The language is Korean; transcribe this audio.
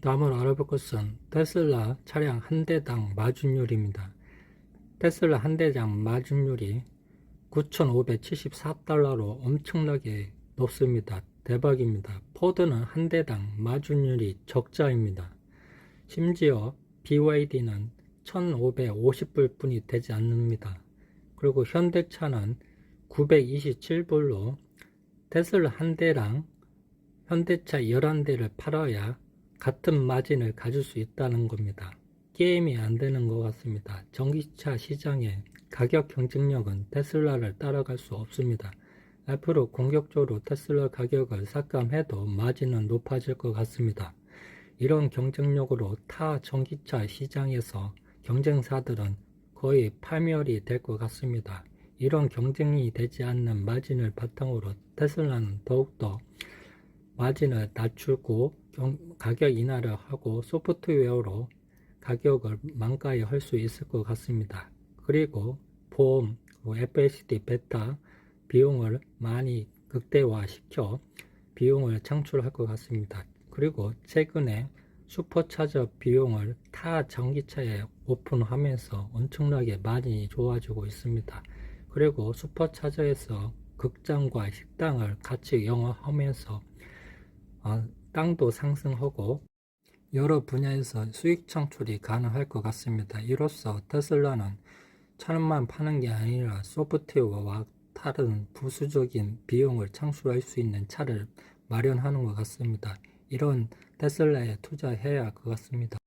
다음으로 알아볼 것은 테슬라 차량 한 대당 마진율입니다. 테슬라 한 대당 마진율이 9,574달러로 엄청나게 높습니다. 대박입니다. 포드는 한 대당 마진율이 적자입니다. 심지어 BYD는 1,550불 뿐이 되지 않습니다. 그리고 현대차는 927불로 테슬라 한 대랑 현대차 11대를 팔아야 같은 마진을 가질 수 있다는 겁니다. 게임이 안 되는 것 같습니다. 전기차 시장의 가격 경쟁력은 테슬라를 따라갈 수 없습니다. 앞으로 공격적으로 테슬라 가격을 삭감해도 마진은 높아질 것 같습니다. 이런 경쟁력으로 타 전기차 시장에서 경쟁사들은 거의 파멸이 될 것 같습니다. 이런 경쟁이 되지 않는 마진을 바탕으로 테슬라는 더욱더 마진을 낮추고 경- 가격 인하를 하고 소프트웨어로 가격을 망가에 할 수 있을 것 같습니다. 그리고 보험, 그리고 FSD 베타 비용을 많이 극대화시켜 비용을 창출할 것 같습니다. 그리고 최근에 슈퍼차저 비용을 타 전기차에 오픈하면서 엄청나게 많이 좋아지고 있습니다. 그리고 슈퍼차저에서 극장과 식당을 같이 영업하면서 어, 땅도 상승하고 여러 분야에서 수익 창출이 가능할 것 같습니다. 이로써 테슬라는 차량만 파는 게 아니라 소프트웨어와 다른 부수적인 비용을 창출할 수 있는 차를 마련하는 것 같습니다. 이런 테슬라에 투자해야 할 것 같습니다.